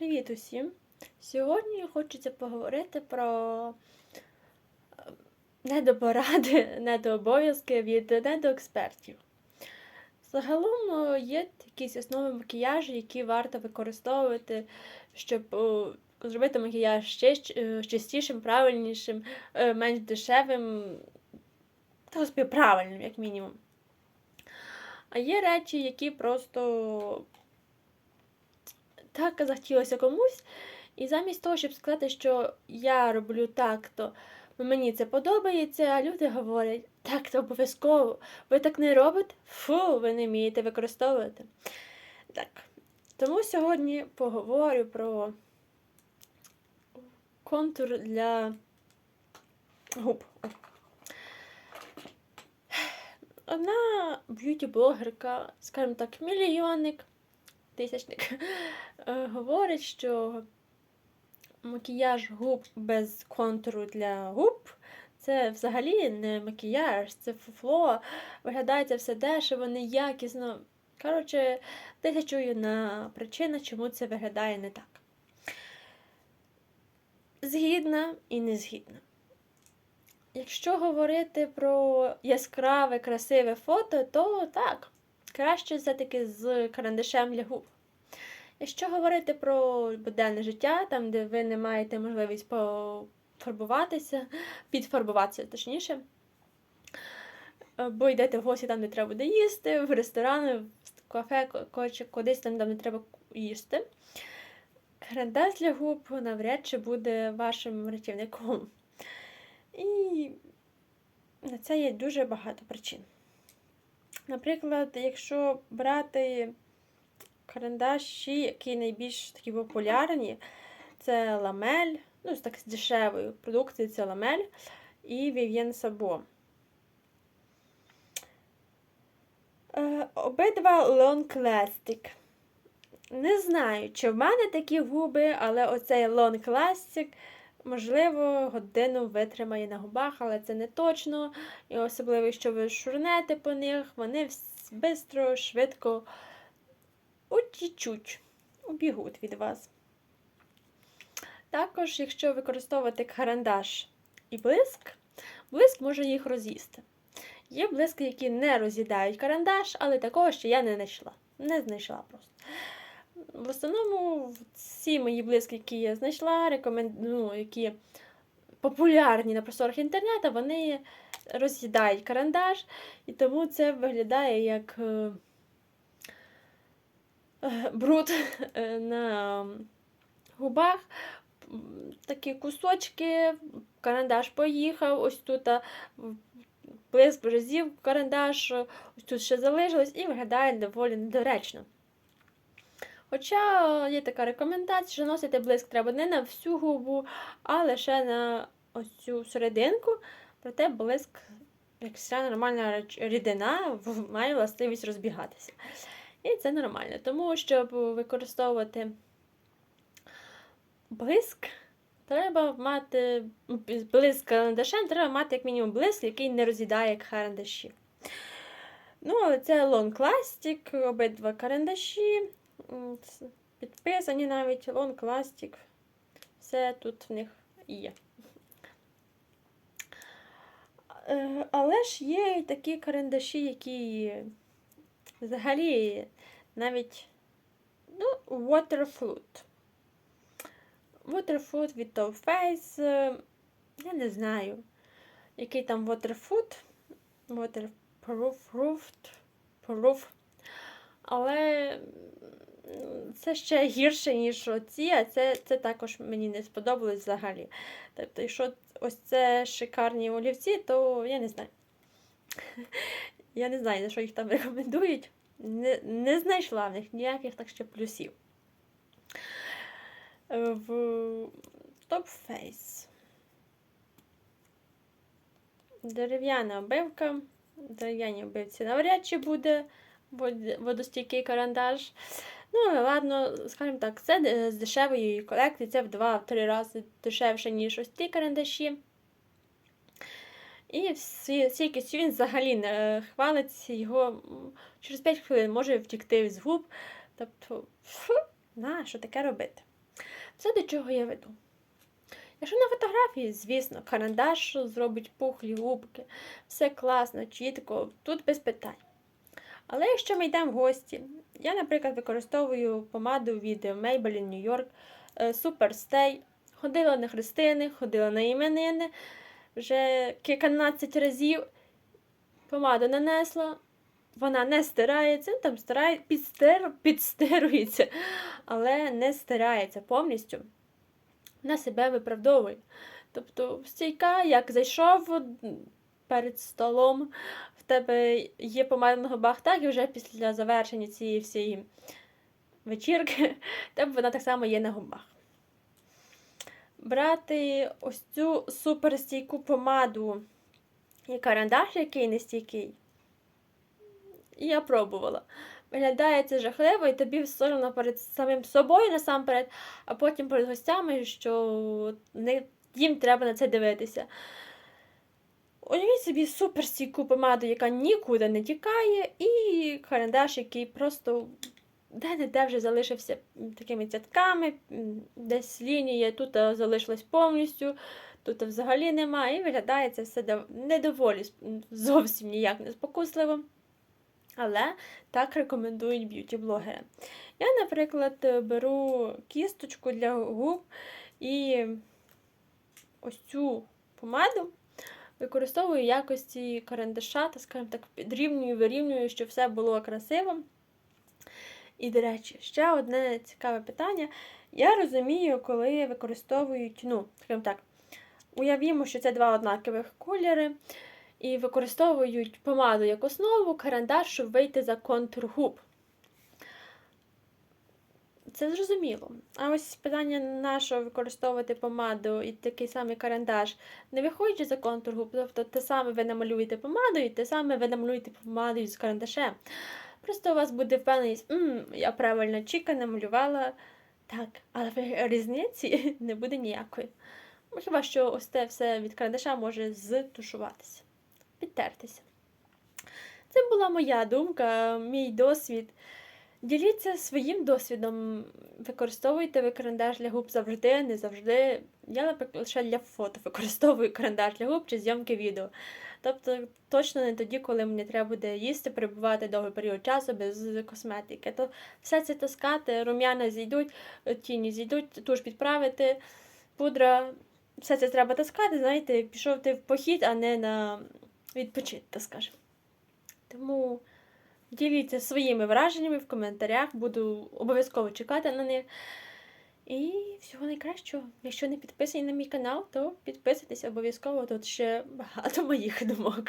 Привіт усім! Сьогодні хочеться поговорити про е, недопоради, недообов'язки від недоекспертів. Загалом е, є якісь основи макіяжу, які варто використовувати, щоб е, зробити макіяж ще чистішим, правильнішим, менш дешевим, та правильним, як мінімум. А є речі, які просто так захотілося комусь. І замість того, щоб сказати, що я роблю так, то мені це подобається, а люди говорять, так, це обов'язково. Ви так не робите? Фу, ви не вмієте використовувати. Так. Тому сьогодні поговорю про контур для губ. Одна б'юті-блогерка, скажімо так, мільйонник, тисячник, е, говорить, що макіяж губ без контуру для губ це взагалі не макіяж, це фуфло. Виглядає це все дешево, неякісно. Коротше, тисячу на причина, чому це виглядає не так. Згідна і не згідна. Якщо говорити про яскраве, красиве фото, то так, краще все-таки з карандашем для губ. Якщо говорити про буденне життя, там, де ви не маєте можливість пофарбуватися, підфарбуватися точніше, бо йдете в гості там, де треба буде їсти, в ресторани, в кафе, кудись там, де не треба їсти. Карандаш для губ навряд чи буде вашим рятівником. І на це є дуже багато причин. Наприклад, якщо брати карандаші, які найбільш такі популярні, це ламель, ну, так з дешевої продукції це ламель і Vivien Sabo. Е, обидва Long Lasting. Не знаю, чи в мене такі губи, але оцей Long Lasting Можливо, годину витримає на губах, але це не точно. І особливо, якщо ви шурнете по них, вони швидко, швидко утічуть, убігуть від вас. Також, якщо використовувати карандаш і блиск, блиск може їх роз'їсти. Є блиски, які не роз'їдають карандаш, але такого ще я не знайшла. Не знайшла просто. В основному всі мої блиски, які я знайшла, рекоменду, ну, які популярні на просторах інтернету, вони роз'їдають карандаш, і тому це виглядає як е, бруд е, на губах. Такі кусочки, карандаш поїхав, ось тут блиск вже карандаш, ось тут ще залишилось і виглядає доволі недоречно. Хоча є така рекомендація, що носити блиск треба не на всю губу, а лише на ось цю серединку. Проте блиск, як вся нормальна рідина, має властивість розбігатися. І це нормально. Тому, щоб використовувати блиск, треба мати блиск карандашем, треба мати як мінімум блиск, який не роз'їдає карандаші. Ну, це Long Plastic, обидва карандаші. Підписані навіть Long Plastic. Все тут в них є. Е, але ж є і такі карандаші, які взагалі навіть ну, Waterfruit. Waterfruit від Too Faced. Е, я не знаю, який там Waterfruit. Waterproof. Proof. Але це ще гірше, ніж оці, а це це також мені не сподобалось взагалі. Тобто, якщо ось це шикарні олівці, то я не знаю. Я не знаю, за що їх там рекомендують. Не не знайшла в них ніяких так ще плюсів. В Top Face. Дерев'яна обивка. Дерев'яні обивці навряд чи буде водостійкий карандаш. Ну, ладно, скажімо так, це з дешевої колекції, це в 2-3 рази дешевше, ніж ось ті карандаші. І стійкістю він взагалі не хвалиться, його через 5 хвилин може втікти з губ. Тобто, фу, на, що таке робити? Це до чого я веду. Якщо на фотографії, звісно, карандаш зробить пухлі губки, все класно, чітко, тут без питань. Але якщо ми йдемо в гості, я, наприклад, використовую помаду від Maybelline New York е, Super Stay. Ходила на хрестини, ходила на іменини вже кільканадцять разів. Помаду нанесла, вона не стирається, ну, там стирає, підстер, підстирується, але не стирається повністю. На себе виправдовує. Тобто, стійка, як зайшов перед столом, в тебе є помада на губах, так і вже після завершення цієї всієї вечірки, тебе вона так само є на губах. Брати ось цю суперстійку помаду і карандаш, який не стійкий. І я пробувала. Виглядає це жахливо, і тобі соромно перед самим собою насамперед, а потім перед гостями, що не, їм треба на це дивитися. Уявіть собі суперстійку помаду, яка нікуди не тікає, і карандаш, який просто де-не-де вже залишився такими цятками, десь лінія тут залишилась повністю, тут взагалі немає, і виглядає це все дов- недоволі зовсім ніяк не спокусливо. Але так рекомендують б'юті-блогери. Я, наприклад, беру кісточку для губ і ось цю помаду використовую якості карандаша, та, скажімо так, підрівнюю, вирівнюю, щоб все було красиво. І, до речі, ще одне цікаве питання. Я розумію, коли використовують, ну, скажімо так, уявімо, що це два однакових кольори, і використовують помаду як основу, карандаш, щоб вийти за контур губ. Це зрозуміло. А ось питання, на що використовувати помаду і такий самий карандаш, не виходячи за контур губ, тобто те саме ви намалюєте помадою, те саме ви намалюєте помадою з карандашем. Просто у вас буде впевненість, «М, я правильно чіка намалювала. Так, але різниці не буде ніякої. Ну, Хіба що ось те все від карандаша може зтушуватися, підтертися. Це була моя думка, мій досвід. Діліться своїм досвідом. Використовуйте ви карандаш для губ завжди, не завжди. Я, наприклад, лише для фото використовую карандаш для губ чи зйомки відео. Тобто точно не тоді, коли мені треба буде їсти, перебувати довгий період часу без косметики. То все це таскати, рум'яна зійдуть, тіні зійдуть, туш підправити, пудра. Все це треба таскати, знаєте, пішов ти в похід, а не на відпочити, так скажемо. Тому діліться своїми враженнями в коментарях, буду обов'язково чекати на них. І всього найкращого. Якщо не підписані на мій канал, то підписуйтесь обов'язково. Тут ще багато моїх думок.